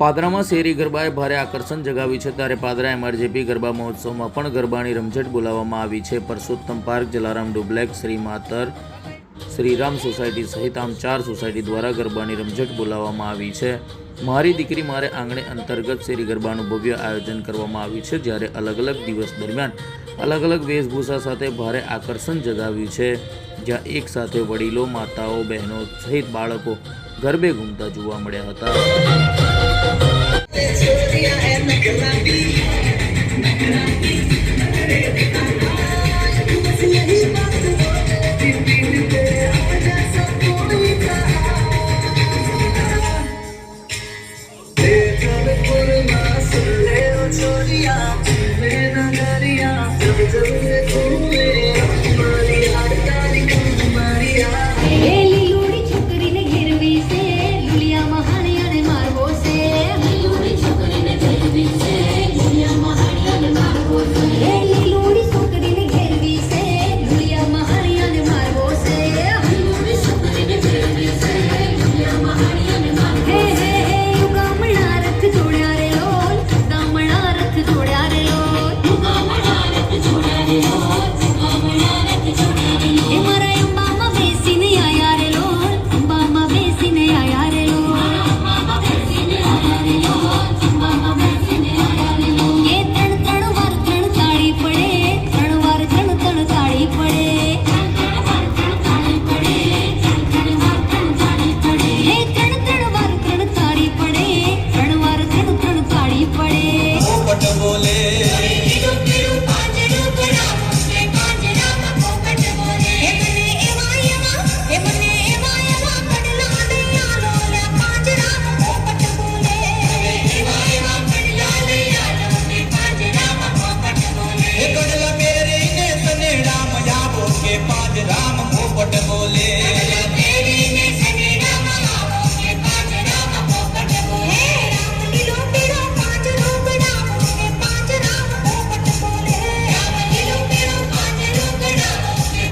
પાદરામાં શેરી ગરબાએ ભારે આકર્ષણ જગાવ્યું છે. ત્યારે પાદરા એમઆરજેપી ગરબા મહોત્સવમાં પણ ગરબાની રમઝટ બોલાવવામાં આવી છે. Parsottam park, Jalaram duplex, Shri Matar, Shriram society સહિત આમ ચાર સોસાયટી દ્વારા ગરબાની રમઝટ બોલાવવામાં આવી છે. મારી દીકરી મારે આંગણે અંતર્ગત શેરી ગરબાનું ભવ્ય આયોજન કરવામાં આવ્યું છે, જ્યારે અલગ અલગ દિવસ દરમિયાન અલગ અલગ વેશભૂષા સાથે ભારે આકર્ષણ જગાવ્યું છે. જ્યાં એક સાથે વડીલો, માતાઓ, બહેનો સહિત બાળકો ગરબે ઘૂમતા જોવા મળ્યા હતા.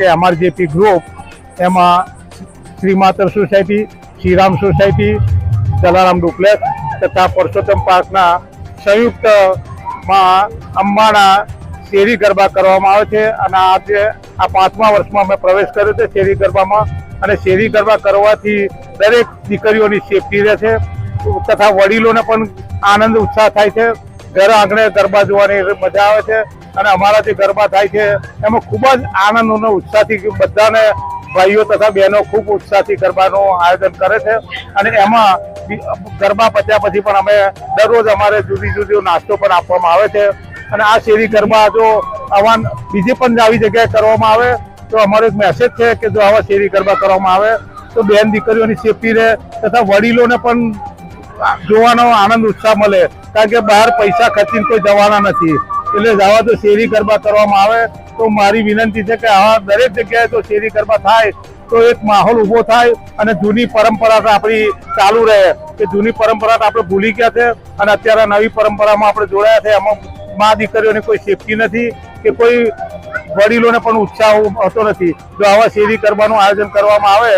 કે એમઆરજેપી ગ્રુપ એમાં Shrimatar society, Shriram society, Jalaram duplex તથા પરસોત્તમ પાર્કના સંયુક્તમાં અંબાના શેરી ગરબા કરવામાં આવે છે. અને આજે આ પાંચમા વર્ષમાં અમે પ્રવેશ કર્યો છે શેરી ગરબામાં. અને શેરી ગરબા કરવાથી દરેક દીકરીઓની સેફટી રહે છે. તથા વડીલોને પણ આનંદ ઉત્સાહ થાય છે. ઘર આંગણે ગરબા જોવાની મજા આવે છે. અને અમારા જે ગરબા થાય છે. એમાં ખૂબ જ આનંદ અને ઉત્સાહથી બધાને ભાઈઓ તથા બહેનો ખૂબ ઉત્સાહથી ગરબાનું આયોજન કરે છે. અને એમાં ગરબા પત્યા પછી પણ અમે દરરોજ અમારે જુદી જુદી નાસ્તો પણ આપવામાં આવે છે. અને આ શેરી ગરબા જો આવા બીજી પણ આવી જગ્યાએ કરવામાં આવે, તો અમારો એક મેસેજ છે કે જો આવા શેરી ગરબા કરવામાં આવે, તો બેન દીકરીઓની સેફટી રહે તથા વડીલોને પણ જોવાનો આનંદ, ઉત્સાહ મળે. કારણ કે બહાર પૈસા ખર્ચીને કોઈ જવાના નથી. એટલે આવા તો શેરી ગરબા કરવામાં આવે, તો મારી વિનંતી છે કે આવા દરેક જગ્યાએ જો શેરી ગરબા થાય, તો એક માહોલ ઊભો થાય અને જૂની પરંપરા તો આપણી ચાલુ રહે. કે જૂની પરંપરા આપણે ભૂલી ગયા છે અને અત્યારે નવી પરંપરામાં આપણે જોડાયા છે. એમાં મા દીકરીઓની કોઈ સેફટી નથી કે કોઈ વડીલોને પણ ઉત્સાહ હોતો નથી. જો આવા શેરી ગરબાનું આયોજન કરવામાં આવે,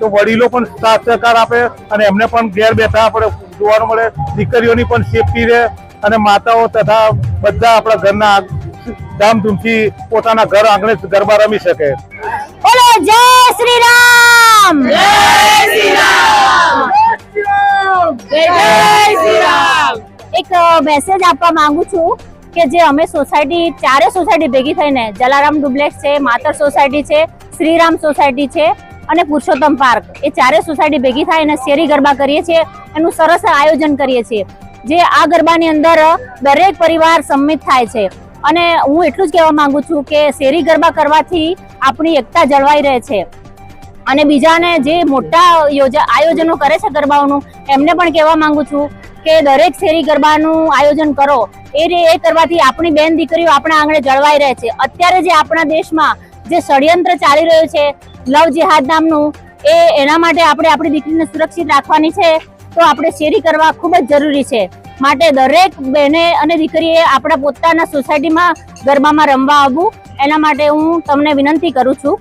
તો વડીલો પણ સાથ સહકાર આપે અને એમને પણ ઘેર બેઠા આપણે જોવાનું મળે. દીકરીઓની પણ સેફટી રહે. અને માતાઓ તથા બધા આપણા ઘરના ધામધૂમથી પોતાના ઘર આંગણે ગરબા રમી શકે. બોલો જય શ્રી રામ જય શ્રી રામ એક મેસેજ આપવા માંગુ છું કે જે અમે સોસાયટી ચારે સોસાયટી ભેગી થઈને જલારામ ડુપ્લેક્સ છે માતર સોસાયટી છે શ્રીરામ સોસાયટી છે અને પુરુષોત્તમ પાર્ક એ ચારે સોસાયટી ભેગી થાય અને શેરી ગરબા કરીએ છીએ એનું સરસ આયોજન કરીએ છીએ. જે આ ગરબાની અંદર દરેક પરિવાર સંમિત થાય છે. અને હું એટલું જ કહેવા માંગુ છું કે શેરી ગરબા કરવાથી આપણી એકતા જળવાઈ રહે છે. અને બીજાને જે મોટા યોજા આયોજનો કરે છે ગરબાઓનું, એમને પણ કહેવા માંગુ છું કે દરેક શેરી ગરબાનું આયોજન કરો. એ એ કરવાથી આપણી બેન દીકરીઓ આપણા આંગણે જળવાઈ રહે છે. અત્યારે જે આપણા દેશમાં જે ષડયંત્ર ચાલી રહ્યું છે, લવ જેહાદ નામનું, એ એના માટે આપણે આપણી દીકરીને સુરક્ષિત રાખવાની છે. તો આપણે શેરી કરવા ખૂબ જ જરૂરી છે. માટે દરેક બહેને અને દીકરીએ આપણા પોતાના સોસાયટીમાં ગરબામાં રમવા આવવું. એના માટે હું તમને વિનંતી કરું છું.